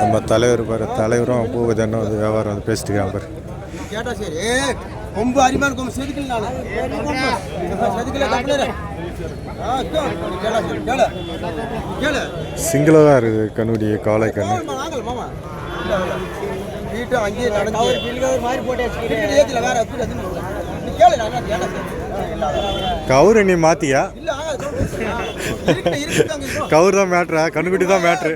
நம்ம தலைவர் பாரு தலைவரும் பூவதன்னும் வந்து வியாபாரம் வந்து பேசிட்டு இருக்காங்க பாரு. கேட்டா சரி. கொம்பு அரிமான கொம்பு செதுக்கல நானு. செதுக்கல கப்பலரு கேளா சரி கேளு. கேளு. சிங்கிளாக தான் இருக்குது கண்ணுடி காளை கண்ணு. வீட்டு அங்கேயே நடந்து மாதிரி போட்டு வச்சுக்கிறேன் ஏத்துல வேற கேளு நான் கேட்டா சரி. கவுரு நீ மாத்தியா? கவுர் தான் மேட்ரா? கண்ணுக்குட்டி தான் மேட்ரு.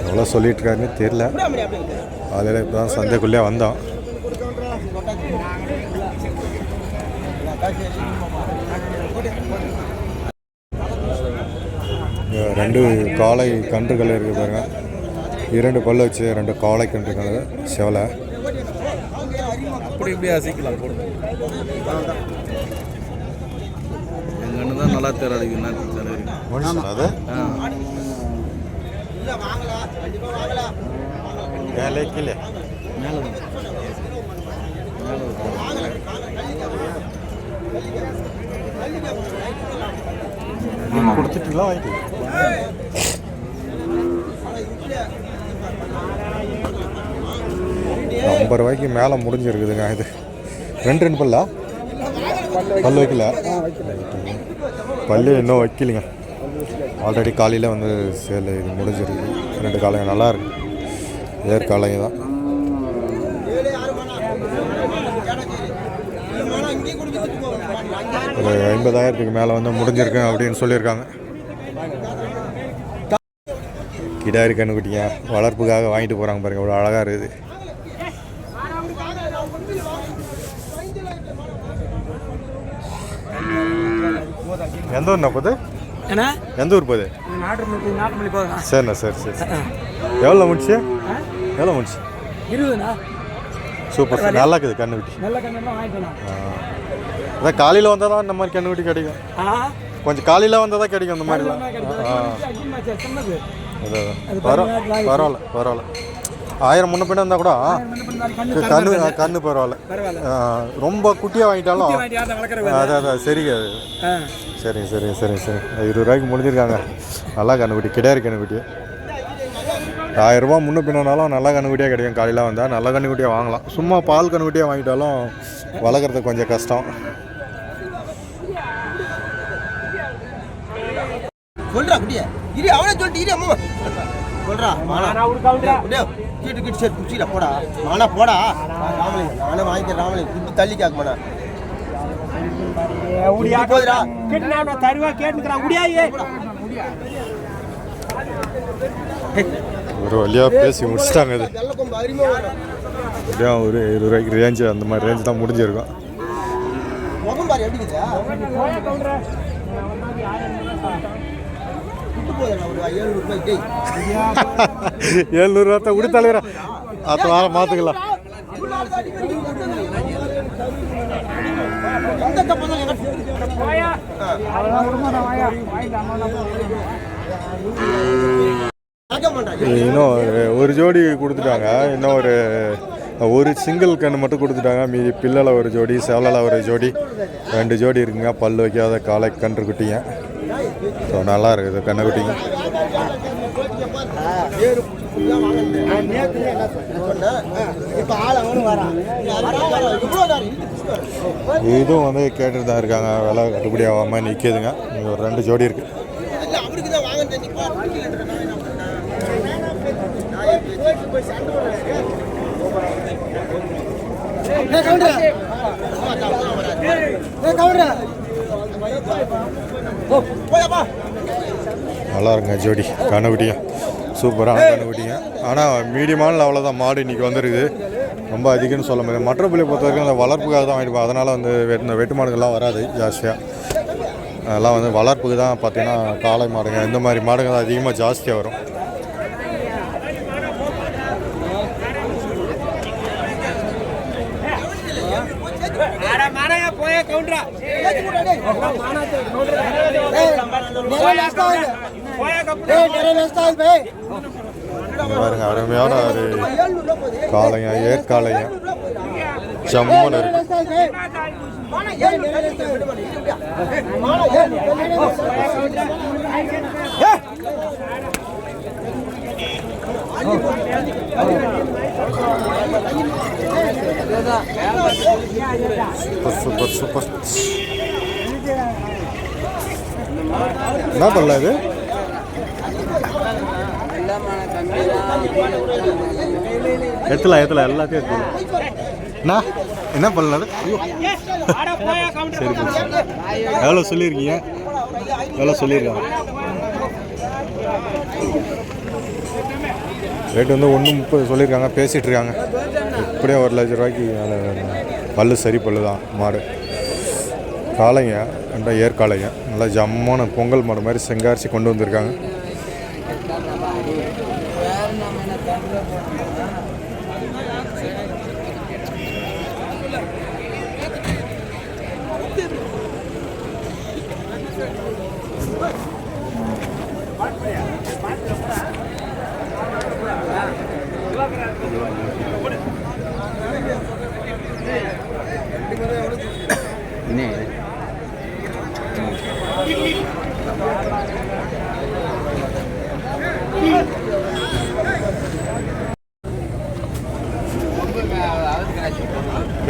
எவ்வளோ சொல்லிட்டு இருக்காருன்னு அப்படியே காலையில் இப்போ தான் சந்தைக்குள்ளே வந்தோம். இங்க ரெண்டு காளை கன்றுகள் இருக்குது பாருங்க. இரண்டு பல்லு வச்சு ரெண்டு காளை கன்றுகள் செவலை. அப்படி இப்படி அசைக்கலாம் போடுங்க. எங்கள் தான் நல்லா தேர் தலைவர் அது? மேலே கீழே. மேலே கொடுத்துட்டுலாம் வாங்கிட்டு ஐம்பது ரூபாய்க்கு மேலே முடிஞ்சிருக்குதுங்க இது. ரெண்டு ரெண்டு பல்லா? பல்லு வைக்கல. பல்லு இன்னும் வைக்கலைங்க. ஆல்ரெடி காலையில் வந்து சேல் இது முடிஞ்சிருக்கு. ரெண்டு காலைங்க நல்லா இருக்கு. ஏர் காலைங்க தான். ஒரு ஐம்பதாயிரத்துக்கு மேலே வந்து முடிஞ்சிருக்கு அப்படின்னு சொல்லியிருக்காங்க. கிடாரி கண்ணுக்குட்டிங்க வளர்ப்புக்காக வாங்கிட்டு போகிறாங்க பாருங்க. இவ்வளோ அழகாக இருக்குது. எந்த ஊர்ண்ணா போகுது ஏன்னா எந்த ஊர் போகுது சரிண்ணா சரி சரி எவ்வளோ முடிச்சு? எவ்வளோ முடிச்சு? இருபதுண்ணா. சூப்பர் சார் நல்லா இருக்குது கண்ணுக்குட்டி அதான் காலையில் வந்தால் தான் இந்த மாதிரி கண்ணுக்குட்டி கிடைக்கும். கொஞ்சம் காலையில் வந்தால் தான் கிடைக்கும் இந்த மாதிரிலாம். ஆ அதிகமாச்சு சின்னது அதான் அதான். பரவ பரவாயில்ல பரவாயில்ல. ஆயிரம் முன்ன பின்ன இருந்தால் கூட கண்ணு கண்ணு பரவாயில்ல. பரவாயில்ல. ரொம்ப குட்டியாக வாங்கிட்டாலும் அதான் அதான் சரிங்க அது சரிங்க சரிங்க. சரிங்க சரி இருபது ரூபாய்க்கு முடிஞ்சிருக்காங்க. நல்லா கண்ணுக்குட்டி கிடையாது கண்ணுக்குட்டி. ஆயிரம் ரூபாய் முன்ன பின்னாலும் நல்லா கண்ணுக்குட்டியாக கிடைக்கும். காலையில் வந்தால் நல்ல கண்ணுக்குட்டியாக வாங்கலாம். சும்மா பால் கண்ணுக்குட்டியாக வாங்கிட்டாலும் வளர்க்குறது கொஞ்சம் கஷ்டம். சொல்றா குட்டியா. இரு அவனே சொல்லிட்டு இரு அம்மா. சொல்றா மானா கீட்டு கீட்டு சரி குச்சிடா போடா. மானா போடா. ராமலிங்க நானே வாங்கிக்கிறேன் ராமலிங்க. குட்டி தள்ளி கேட்க மாட்டா போதுடா. தருவா கேட்டுக்கிறான். முடியாது ஒரு வழியாக பேசி முடிச்சிட்டாங்க வரும் எப்படியும் ஒரு இருபது ரூபாய்க்கு ரேஞ்சு அந்த மாதிரி ரேஞ்சு தான் முடிஞ்சிருக்கும் முகம் பாரு எப்படி இருக்குது விட்டு போதுடா ஒரு ஏழு ரூபாய் டேய் ஏழ்நூறுவா தான் விடு தலைவரா அடுத்த வாரம் மாற்றுக்கலாம் இன்னும் ஒரு- ஒரு ஜோடி கொடுத்துட்டாங்க. இன்னும் ஒரு ஒரு சிங்கிள் கன்று மட்டும் கொடுத்துட்டாங்க. மீதி பிள்ளலை ஒரு ஜோடி செவலலை ஒரு ஜோடி. ரெண்டு ஜோடி இருக்குங்க. பல் வைக்காத காலை கன்று குட்டிங்க. ஸோ நல்லா இருக்குது கன்று குட்டிங்க இதுவும் வந்து கேட்டுட்டு தான் இருக்காங்க. விலை கட்டுப்படி ஆகாமல் நிற்கிதுங்க இங்கே ஒரு ரெண்டு ஜோடி இருக்குது கவுண்டர்? நல்லா இருக்குங்க ஜோடி. கண்ணுக்குட்டிங்க. சூப்பரான கண்ணுக்குட்டிங்க. ஆனால் மீடியமான லெவலில் தான் மாடு இன்றைக்கி வந்துருக்குது. ரொம்ப அதிகம்னு சொல்ல முடியாது. மற்ற பிள்ளை பொறுத்த வரைக்கும் அந்த வளர்ப்புக்காக தான் வாங்கிட்டு. அதனால் வந்து இந்த வெட்டு மாடுகள்லாம் வராது ஜாஸ்தியாக அதெல்லாம் வந்து வளர்ப்புக்கு தான் பார்த்தீங்கன்னா காளை மாடுங்க இந்த மாதிரி மாடுங்க தான் அதிகமாக ஜாஸ்தியாக வரும் போய கவுண்டரா நிறைய நஷ்டம் ஆகுது. ஏய், நிறைய நஷ்டம் ஆகுது பே. இங்க பாருங்க அருமையான ஒரு ஏழ்நூறுவா போகுது காளைங்க ஏற்காளைங்க. ஜம்முன்னு இருக்கு. Super super super. என்ன பண்ணல இது? எத்தலாம் எத்தலாம் எல்லாத்தையும் எடுத்துலாம் என்ன? என்ன பண்ணல ஐயோ. சரி எவ்வளோ சொல்லியிருக்கீங்க? எவ்வளோ சொல்லியிருக்காங்க? ரேட் வந்து ஒன்று முப்பது சொல்லியிருக்காங்க பேசிகிட்டு இருக்காங்க. ஒரு லட்ச ரூபாய்க்கு பல்லு சரி பல்லு தான் மாடு. காளைங்க ரெண்டும் ஏற்காளைங்க நல்லா ஜம்மான பொங்கல் மாடு மாதிரி செங்காரிச்சு கொண்டு வந்திருக்காங்க.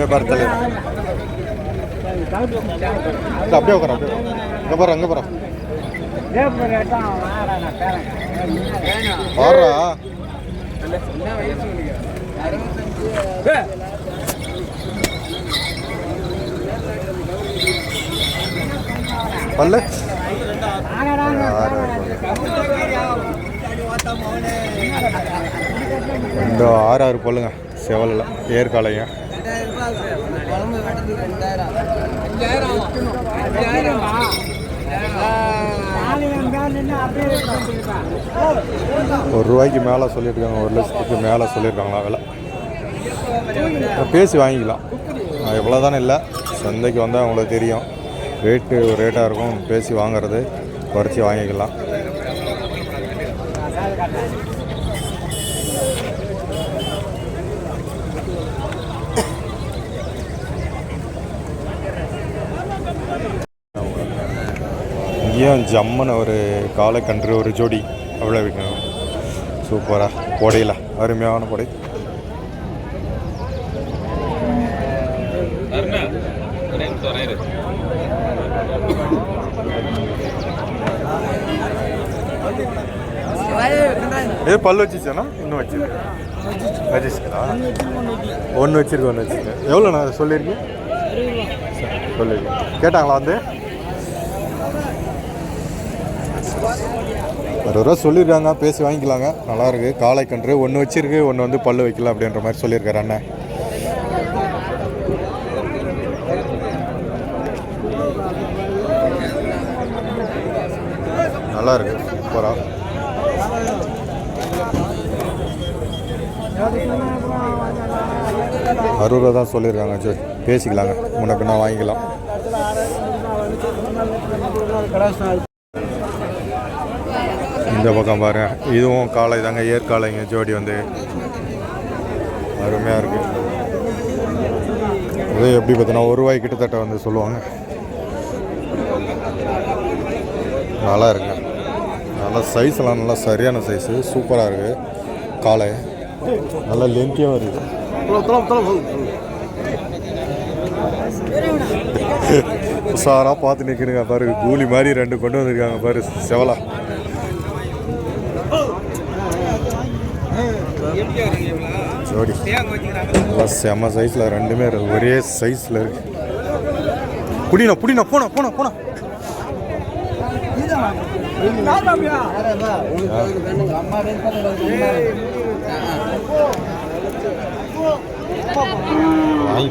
வியாபாரத்தில் அப்படியே உட்கார அப்படியே இங்கே போகிறேன் அங்கே போகிறேன் பாடுறா பல்லு. இந்த ஆறு ஆறு பல்லுங்க செவலில் ஒரு ரூபாய்க்கு மேலே சொல்லியிருக்காங்க ஒரு லட்சத்துக்கு மேலே சொல்லியிருக்காங்களா விலை. பேசி வாங்கிக்கலாம். எவ்வளோ தானே இல்லை. சந்தைக்கு வந்தால் அவங்களுக்கு தெரியும். ரேட்டு ஒரு ரேட்டாக இருக்கும். பேசி வாங்குறது குறைச்சி வாங்கிக்கலாம். இங்கேயும் ஜம்முன்னு ஒரு காளைக்கன்று ஒரு ஜோடி? அவ்வளோ விற்கணும் சூப்பராக புடையில. அருமையான புடை. ஏ பல்லு வச்சிச்சானா இன்னும் வச்சிருக்கு. வச்சிருக்கா ஒன்று வச்சிருக்கு. ஒன்று வச்சிருக்கேன் எவ்வளோ நான் சொல்லியிருக்கேன் சொல்லியிருக்கேன் கேட்டாங்களா வந்து? ஒரு ரூபா சொல்லியிருக்காங்க பேசி வாங்கிக்கலாங்க. நல்லா இருக்கு. காளை கன்று ஒன்று வச்சிருக்கு ஒன்று வந்து பல்லு வைக்கலாம் அப்படின்ற மாதிரி சொல்லியிருக்காரு அண்ணன். நல்லா இருக்கு. சூப்பராக அறுபது ரூபா தான் சொல்லியிருக்காங்க. சரி பேசிக்கலாங்க. உனக்கு நான் வாங்கிக்கலாம். இந்த பக்கம் பாரு. இதுவும் காளை தாங்க ஏற்காளைங்க ஜோடி வந்து அருமையாக இருக்கு. இது எப்படி பார்த்தீங்கன்னா ஒரு ரூபாய் கிட்டத்தட்ட வந்து சொல்லுவாங்க. நல்லா இருக்குங்க நல்லா சைஸ்லாம் நல்லா சரியான சைஸு சூப்பராக இருக்குது காளை நல்லா லென்த்தியும் இருக்குது உஷாராக பார்த்து நிற்கணுங்க பாரு. கூலி மாதிரி ரெண்டு கொண்டு வந்திருக்காங்க பாரு செவலா. ஜோடி. நல்லா செம சைஸில் ரெண்டுமே. ஒரே சைஸில் இருக்கு. புடினா புடினா போனா போனா போனா.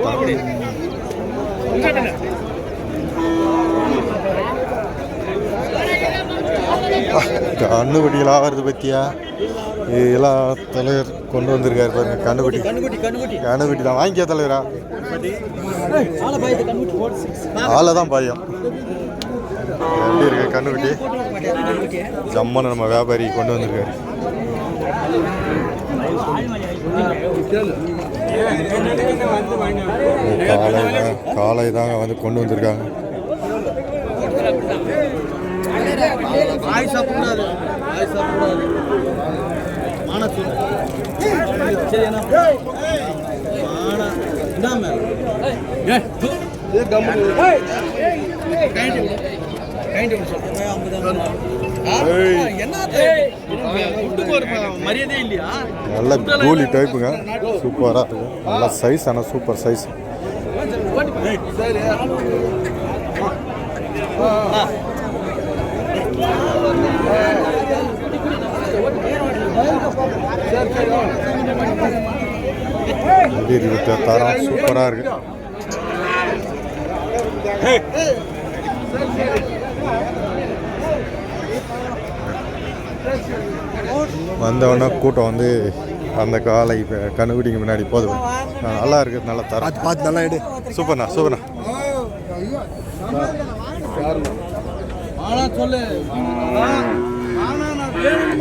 பார்க்க கண்ணுக்குட்டிகளாக வருது பத்தியா இதெல்லாம் தலைவர் கொண்டு வந்திருக்காரு பாருங்க கண்ணுக்குட்டி. கண்ணுக்குட்டி தான். வாங்கிக்க தலைவரா. ஆளை தான் பையன் எப்படி இருக்கு கண்ணுக்குட்டி? ஜம்மனை நம்ம வியாபாரி கொண்டு வந்திருக்காரு. காலை தான் காலை தாங்க வந்து கொண்டு வந்திருக்காங்க. ஆய் சாப்பிடக்கூடாது ஆய் சாப்பிடக்கூடாது மானா சொல்லு சரி என்ன இது கம்மு கைண்டி கைண்டி இல்லையா? நல்ல கூலி டைப்புங்க சூப்பராக இருக்கும் நல்ல சைஸ் ஆனால் சூப்பர் சைஸ் இருக்கு தரம். சூப்பராக இருக்கு. வந்தவொடனே கூட்டம் வந்து அந்த காலை இப்போ கண்ணுக்குட்டிங்க முன்னாடி போதும் நல்லா இருக்கு நல்லா தரம். பார்த்து நல்லா எடு சூப்பர்ண்ணா சூப்பர்ண்ணா.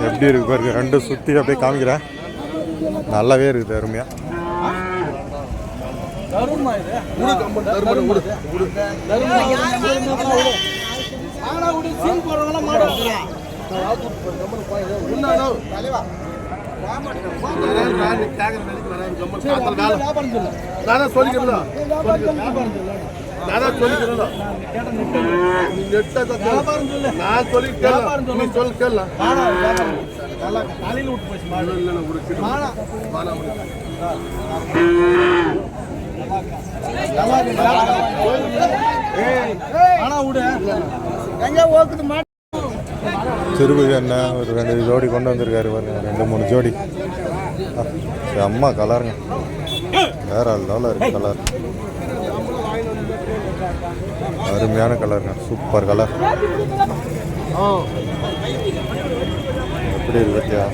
எப்படி இருக்கு பாருங்க ரெண்டும் சுற்றி அப்படியே காமிக்கிறேன். நல்லாவே இருக்குது அருமையாக தருமா இது? உடு கம்பு தருமா உடு உடு மானா உடு சீன் போடுறவங்க மாடு நானா சொல்லிக்கிறேன். நானா சொல்லிக்கிறேன் நீ நெட்டை நான் சொல்லிக்கிறேன் நீ சொல்லி கேள்ல காலையில் விட்டு போச்சு மாடு. இல்லை இல்லை உடுக்கிட்டு மானா ஆனா விடு அண்ணன் ஒரு ரெண்டு ஜோடி கொண்டு வந்திருக்காரு பாருங்க. ரெண்டு மூணு ஜோடி. அம்மா கலருங்க. வேற லெவலில் இருக்கு கலர் அருமையான கலருங்க சூப்பர் கலர் எப்படி இருக்கு பத்தியா?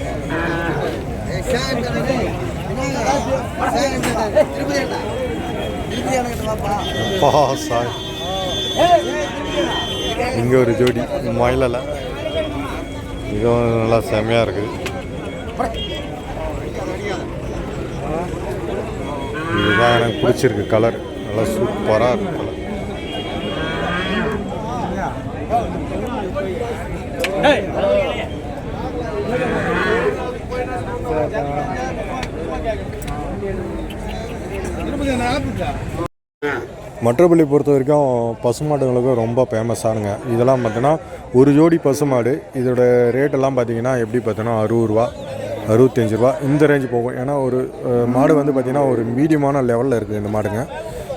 அப்பா சாய் இங்கே ஒரு ஜோடி மயிலில். இதுவும் நல்லா செம்மையாக இருக்குது இதுதான் எனக்கு பிடிச்சிருக்கு கலர் நல்லா சூப்பராக இருக்கு கலர் மற்றபள்ளி பொறுத்த வரைக்கும் பசுமாடுங்களுக்கு ரொம்ப ஃபேமஸானுங்க இதெல்லாம் பார்த்தீங்கன்னா ஒரு ஜோடி பசுமாடு இதோட ரேட்டெல்லாம் பார்த்தீங்கன்னா எப்படி பார்த்தோன்னா அறுபது ரூபா அறுபத்தஞ்சு ரூபா இந்த ரேஞ்ச் போகும். ஏன்னா ஒரு மாடு வந்து பார்த்திங்கன்னா ஒரு மீடியமான லெவலில் இருக்குது இந்த மாடுங்க.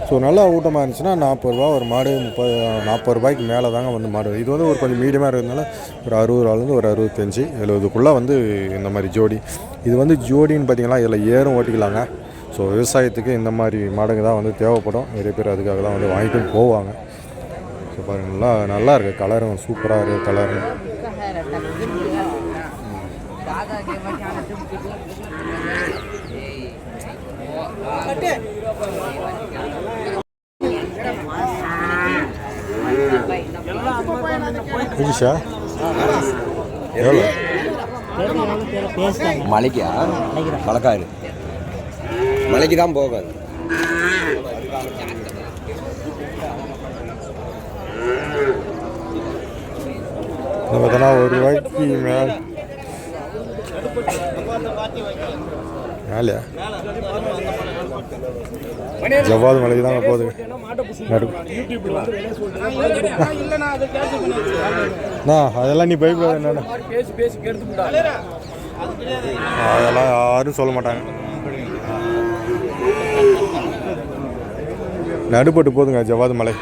ஸோ நல்லா ஊட்டமாக இருந்துச்சுன்னா நாற்பது ரூபா ஒரு மாடு முப்பது நாற்பது ரூபாய்க்கு மேலே தாங்க வந்து மாடு. இது வந்து ஒரு கொஞ்சம் மீடியமாக இருக்கிறதுனால ஒரு அறுபது ரூபாலேருந்து ஒரு அறுபத்தஞ்சு எழுபதுக்குள்ளே வந்து இந்த மாதிரி ஜோடி. இது வந்து ஜோடின்னு பார்த்தீங்கன்னா இதில் ஏறும் ஓட்டிக்கலாங்க. ஸோ விவசாயத்துக்கு இந்த மாதிரி மாடுங்க தான் வந்து தேவைப்படும். நிறைய பேர் அதுக்காக தான் வந்து வாங்கிட்டு போவாங்க. ஸோ பாருங்கள் நல்லா நல்லா இருக்குது கலரும் சூப்பராக இருக்குது கலரும் புதுஷா எவ்வளோ மலைக்கா? கலக்காயிரு மலைக்கு தான் போகாது அதெல்லாம் ஒரு ரூபாய்க்கு மேலே. மேலே ஜவ்வாது மலைக்கு தாங்க போகுது? நடு அதெல்லாம் நீ பயப்படாத என்னண்ணா? அதெல்லாம் யாரும் சொல்ல மாட்டாங்க. நடுப்பட்டு போதுங்க ஜவாது மலை.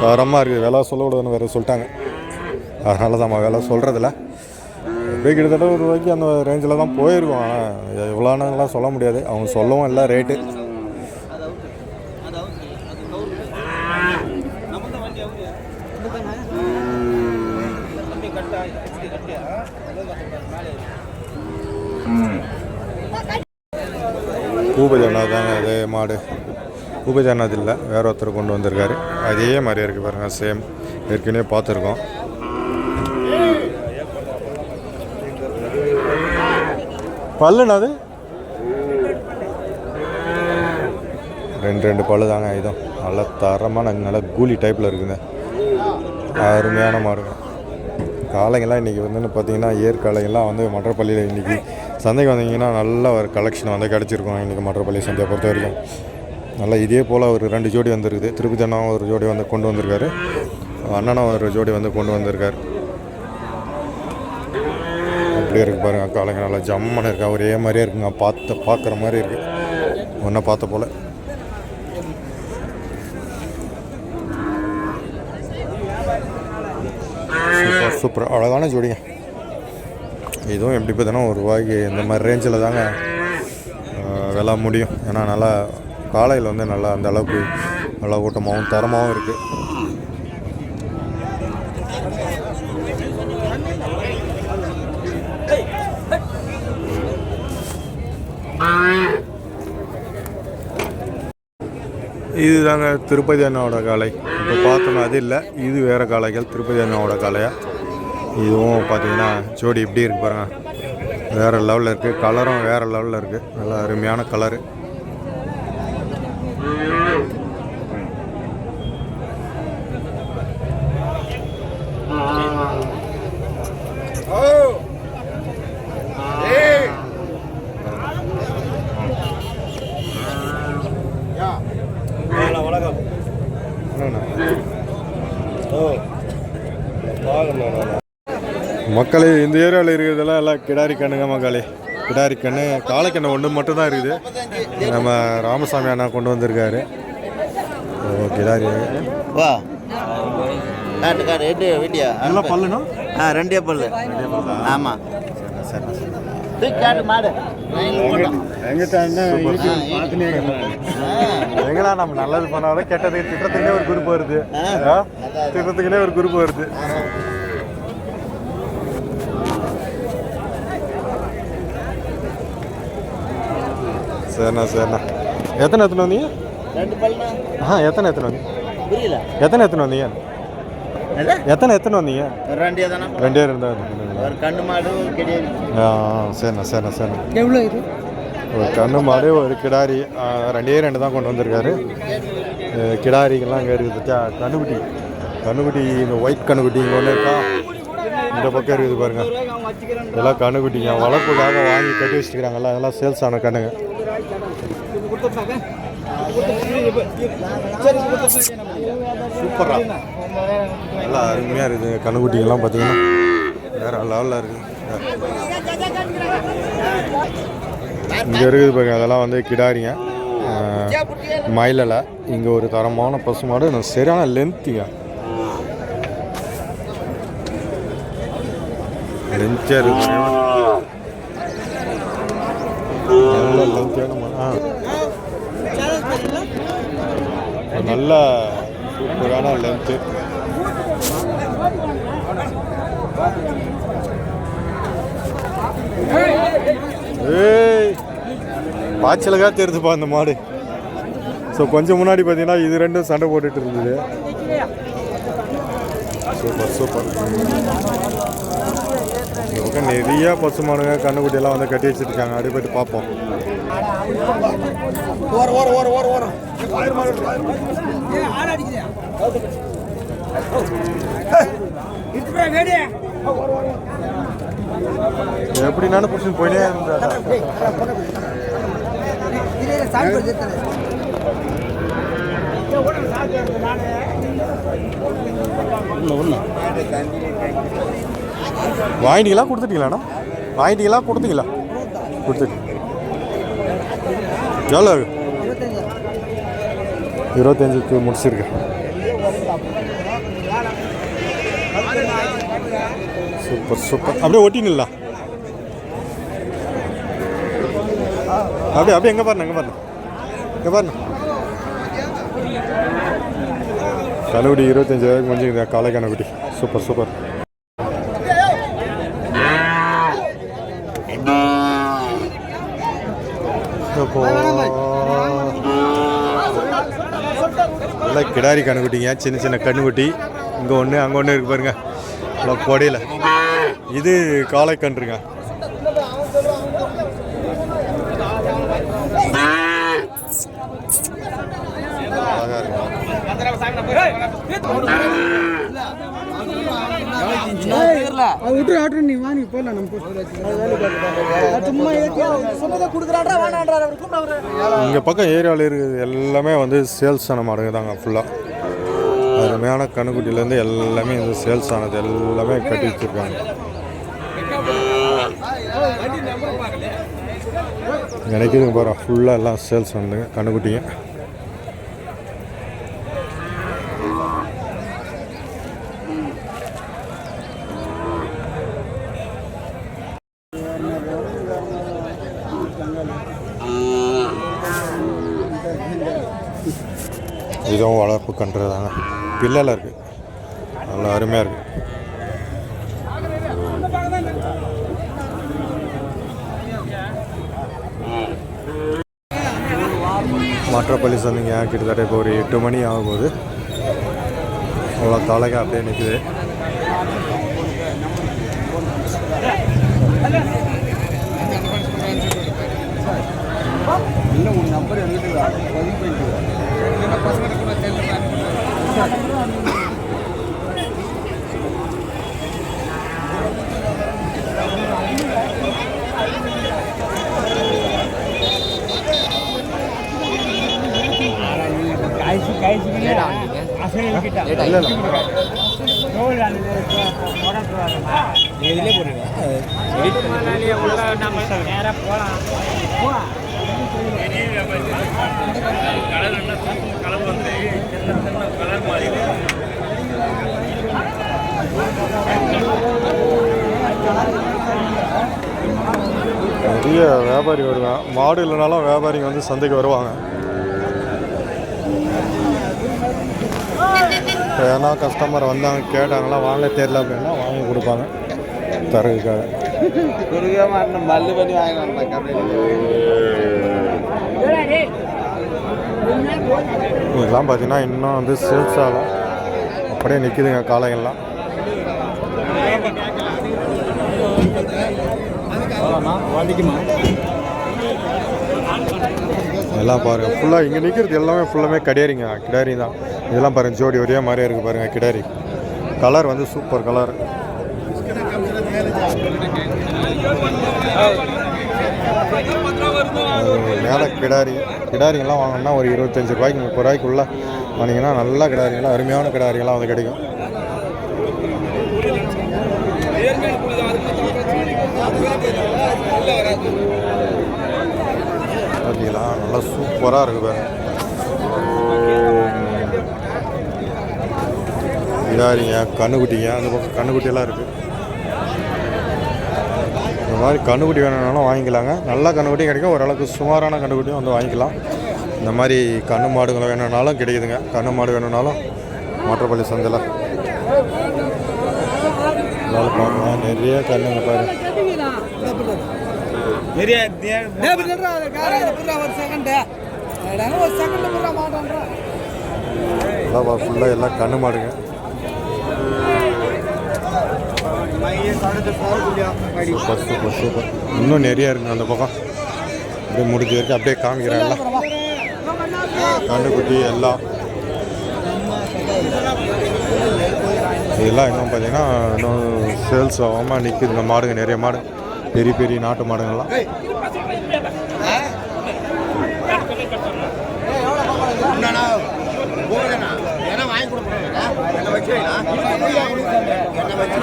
தரமாக இருக்குது விலை சொல்லக்கூடாதுன்னு வேறு சொல்லிட்டாங்க. அதனால தான் விலை சொல்கிறதில்ல எப்படியே கிட்டத்தட்ட ஒரு ரூபாய்க்கு அந்த ரேஞ்சில் தான் போயிருக்கோம். ஆனால் எவ்வளோனாங்கலாம் சொல்ல முடியாது. அவங்க சொல்லவும் இல்லை ரேட்டு பூபஜனாத் தாங்க அதே மாடு. உபஜானது இல்லை வேற ஒருத்தர் கொண்டு வந்திருக்காரு. அதே மாதிரியே இருக்குது பாருங்க சேம் ஏற்கனவே பார்த்துருக்கோம். பல்லுண்ணா அது? ரெண்டு ரெண்டு பல்லு தாங்க இதுவும் நல்ல தரமான நல்ல கூலி டைப்பில் இருக்குங்க. அருமையான மாடுங்க. காலைங்கெல்லாம் இன்றைக்கி வந்து பார்த்தீங்கன்னா ஏற்காளைங்கெல்லாம் வந்து மற்றப்பள்ளியில் இன்றைக்கி சந்தைக்கு வந்தீங்கன்னா நல்ல ஒரு கலெக்ஷன் வந்து கிடச்சிருக்கும். இன்றைக்கி மற்றப்பள்ளி சந்தையை பொறுத்த வரைக்கும் நல்லா இதே போல் ஒரு ரெண்டு ஜோடி வந்திருக்குது. திருப்பதி அண்ணாவும் ஒரு ஜோடி வந்து கொண்டு வந்திருக்காரு. அண்ணனும் ஒரு ஜோடி வந்து கொண்டு வந்திருக்கார். அப்படியே இருக்கு பாருங்க காலங்க நல்லா ஜம்மன்னு இருக்கா. ஒரே மாதிரியே இருக்குங்க. பார்த்து பார்க்குற மாதிரி இருக்கு. ஒன்றை பார்த்த போல். Super super. அழகான ஜோடிங்க. இதுவும் எப்படி பார்த்தோன்னா ஒரு ரூபாய்க்கு இந்த மாதிரி ரேஞ்சில் தாங்க அஹ், விலை முடியும். ஏன்னா நல்லா காலையில் வந்து நல்லா அந்த அளவுக்கு நல்லா கூட்டமாகவும் தரமாகவும் இருக்குது இதுதாங்க திருப்பதி அண்ணாவோட காலை இப்போ பார்த்தோம்னா அது இல்லை இது வேறு காளைகள் திருப்பதி அண்ணாவோட காளையா? இதுவும் பார்த்தீங்கன்னா ஜோடி இப்படி இருக்கு பாருங்க. வேறு லெவலில் இருக்குது கலரும் வேறு லெவலில் இருக்குது நல்லா அருமையான கலரு மக்களே இந்த ஏரியாவில் இருக்கிறதெல்லாம் எல்லாம் கிடாரி கண்ணுங்க மக்களே. கிடாரி கண்ணு காளைக்கண்ணு ஒன்று மட்டும் தான் இருக்குது. நம்ம ராமசாமி அண்ணா கொண்டு வந்திருக்காரு. ஓ கிடாரி. வா. வீட்டியா? எல்லாம் பல்லுனா ஆ ரெண்டே பல்லு. ஆமாம் மாடு. எங்கடா நம்ம நல்லது பண்ணாலும் கெட்டது திட்டத்துக்குனே ஒரு குரூப் வருது. ஆ? திட்டத்துக்குனே ஒரு குரூப் வருது. சரிண்ணா சரிண்ணா. எத்தனை எத்தனை வந்தீங்க? ரெண்டு பல்லு ஆ எத்தனை எத்தனை வந்தீங்க? புரியல. எத்தனை எத்தனை வந்தீங்க? எது? எத்தனை எத்தனை வந்தீங்க? ரெண்டே தானே? ரெண்டே ரெண்டு தான் ஒரு கண்ணு மாடு ஒரு கிடையாது ஆ சரிண்ணா சரிண்ணா சரிண்ணா. எவ்வளோ இது? ஒரு கண்ணு மாடு ஒரு கிடாரி. ரெண்டே ரெண்டு தான் கொண்டு வந்திருக்காரு. அஹ் கிடாரிக்கெல்லாம் இங்கே இருக்குது கண்ணுக்குட்டி. கண்ணுக்குட்டி இந்த ஒயிட் கண்ணுக்குட்டி இங்கே ஒன்று இருக்கா? இந்த பக்கம் இருக்குது பாருங்க. இதெல்லாம் கண்ணுக்குட்டிங்க. வளர்ப்புக்காக வாங்கி கட்டி வச்சுருக்காங்கல்ல அதெல்லாம் சேல்ஸ் ஆன கண்ணுங்க. சூப்பரா. நல்லா அருமையாக இருக்குது கண்ணுக்குட்டிங்கெல்லாம் பார்த்தீங்கன்னா. வேறு லெவலில் இருக்குது. இங்கே இருக்குது பாருங்க அதெல்லாம் வந்து கிடாரிங்க. மயிலலை. இங்கே ஒரு தரமான பசுமாடு சரியான லென்த்துங்க ஆ. நல்ல சூப்பரான லென்த்து ஏய் பாய்ச்சலுக்காக தெரிஞ்சுப்பா அந்த மாடு. ஸோ கொஞ்சம் முன்னாடி பார்த்தீங்கன்னா இது ரெண்டும் சண்டை போட்டுட்டு இருந்தது. சூப்பர் சூப்பர் பக்கம் நிறைய பசு மாடுங்க கண்ணுக்குட்டி எல்லாம் வந்து கட்டி வச்சிருக்காங்க. அப்படியே போயிட்டு பார்ப்போம். எப்படி நானும் பிடிச்சி போயிட்டே இருந்தேன் வாங்கிட்டீங்களா கொடுத்துட்டீங்களாண்ணா வாங்கிட்டீங்களா கொடுத்தீங்களா? கொடுத்துட்டு. எவ்வளோ இருபத்தஞ்சுக்கு முடிச்சிருக்கேன். Super super. அப்படியே ஒட்டினில்ல அப்படியே அப்படியே எங்கே பாருங்க எங்கே பாருங்க எங்கே பாருங்க கழுகுடி இருபத்தஞ்சாயிரம் கொஞ்சம் காலை கணக்குட்டி சூப்பர் சூப்பர். இப்போ எல்லாம் கிடாரி கண்ணுக்குட்டிங்க. சின்ன சின்ன கண்ணுக்குட்டி. இங்கே ஒன்று அங்கே ஒன்று இருக்கு பாருங்க. எல்லாம் கொடையில். இது காளை கன்றுங்க விட்டு நீ வா நீ நம்ம சும்மா சொன்னதை வேணான்றா அவர் கூப்பிட இங்கே பக்கம் ஏரியாவில் இருக்குது எல்லாமே வந்து சேல்ஸ் ஆன மாடுங்க தாங்க ஃபுல்லாக அருமையான கண்ணுக்குட்டிலேருந்து எல்லாமே இந்த சேல்ஸ் ஆனது எல்லாமே கட்டி வச்சுருக்காங்க. நினைக்குதுங்க பாரு ஃபுல்லாக எல்லாம் சேல்ஸ் வந்துங்க கண்ணுக்குட்டிங்க. இதுவும் வளர்ப்பு கன்று தாங்க பிள்ளைல இருக்குது நல்லா அருமையாக இருக்குது மாற்றப்பள்ளி பள்ளி கிட்டத்தட்ட இப்போ ஒரு எட்டு மணி ஆகும்போது அவ்வளோ தலைக அப்படியே நிற்குது காய்ச்சி காய்ச்சி அசல் கிட்ட இல்லை இல்லை இதுலேயே போடுங்க எடிட் பண்ணி நம்ம நேராக போகலாம் போ நிறைய வியாபாரி வருவாங்க மாடு இல்லைனாலும் வியாபாரிங்க வந்து சந்தைக்கு வருவாங்க. ஏன்னா கஸ்டமர் வந்தாங்க கேட்டாங்களா வாங்க தெரியல அப்படின்னா வாங்கி கொடுப்பாங்க. தரதுக்காக. மல்லு பண்ணி வாங்கி இதெல்லாம் பார்த்தீங்கன்னா இன்னும் வந்து சேல்ஸ் ஆகும் அப்படியே நிற்கிதுங்க காலைகள்லாம் எல்லாம் பாருங்கள் ஃபுல்லாக இங்கே நிற்கிறது எல்லாமே ஃபுல்லாமே கிடாரிங்க கிடாரி தான். இதெல்லாம் பாருங்கள் ஜோடி ஒரே மாதிரியே இருக்குது பாருங்கள் கிடாரி. கலர் வந்து சூப்பர் கலர் மேலே கிடாரி. கிடாரிங்கெல்லாம் வாங்கினா ஒரு இருபத்தஞ்சி ரூபாய்க்கு முப்பது ரூபாய்க்குள்ளே வாங்கினீங்கன்னா நல்ல கிடாரிங்கெல்லாம் அருமையான கிடாரிங்கெல்லாம் வந்து கிடைக்கும். பார்த்தீங்களா நல்லா சூப்பராக இருக்குது பாருங்க. கிடாரிங்க கண்ணுக்குட்டிங்க அந்த பக்கம் கண்ணுக்குட்டியெல்லாம் இருக்குது இந்த மாதிரி கண்ணுக்குட்டி வேணும்னாலும் வாங்கிக்கலாங்க. நல்ல கண்ணுக்குட்டியும் கிடைக்கும். ஓரளவுக்கு சுமாரான கண்ணுக்குட்டியும் வந்து வாங்கிக்கலாம். இந்த மாதிரி கண்ணு மாடுகள் வேணும்னாலும் கிடைக்குதுங்க. கண்ணு மாடு வேணும்னாலும் மற்றப்பள்ளி சந்தையில். பாருங்க நிறைய கண்ணுங்க எல்லாம் ஃபுல்லாக எல்லாம் கண்ணு மாடுங்க. சூப்பர் சூப்பர் சூப்பர் இன்னும் நிறைய இருக்குங்க அந்த பக்கம். அப்படியே முடிஞ்ச வரைக்கும் அப்படியே காமிக்கிறேன் எல்லாம். கண்ணுக்குட்டி எல்லாம். இதெல்லாம் இன்னும் பார்த்தீங்கன்னா இன்னும் சேல்ஸ் ஆகாமல் நிற்குது இந்த மாடுங்க நிறைய மாடு. பெரிய பெரிய நாட்டு மாடுங்கள்லாம். வாங்கி கொடுப்போம் என்ன வச்சு என்ன வச்சு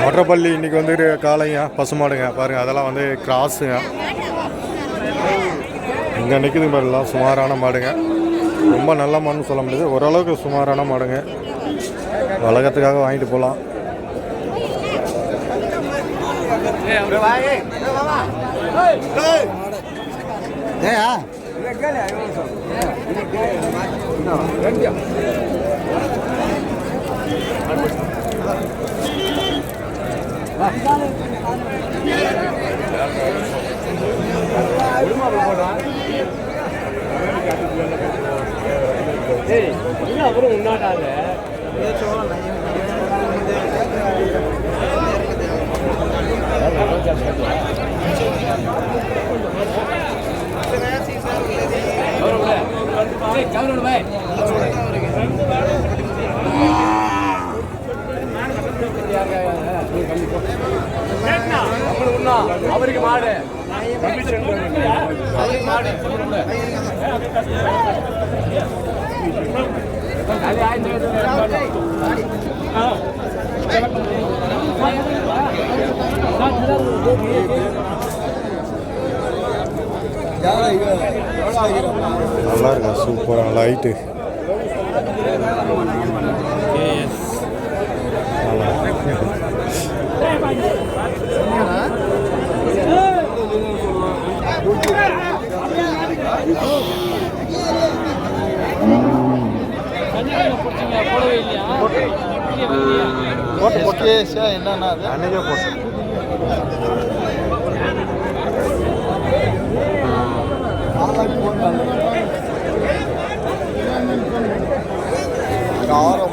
மொட்டப்பள்ளி இன்னைக்கு வந்து காளைங்க பசுமாடுங்க பாருங்கள் அதெல்லாம் வந்து கிராஸுங்க இங்கே நிற்கிது பாருலாம் சுமாரான மாடுங்க ரொம்ப நல்ல மாடுன்னு சொல்ல முடியாது ஓரளவுக்கு சுமாரான மாடுங்க வழக்கத்துக்காக வாங்கிட்டு போகலாம் ஏயா அப்புறம் உன்னாட்டாங்க அவருக்கு மாடு அவருக்கு மாடு அது ஆயிரத்தி நல்லா இருக்கா சூப்பராக லைட்டு என்னன்னா அன்னைக்கே போட்டேன் Vâng. đó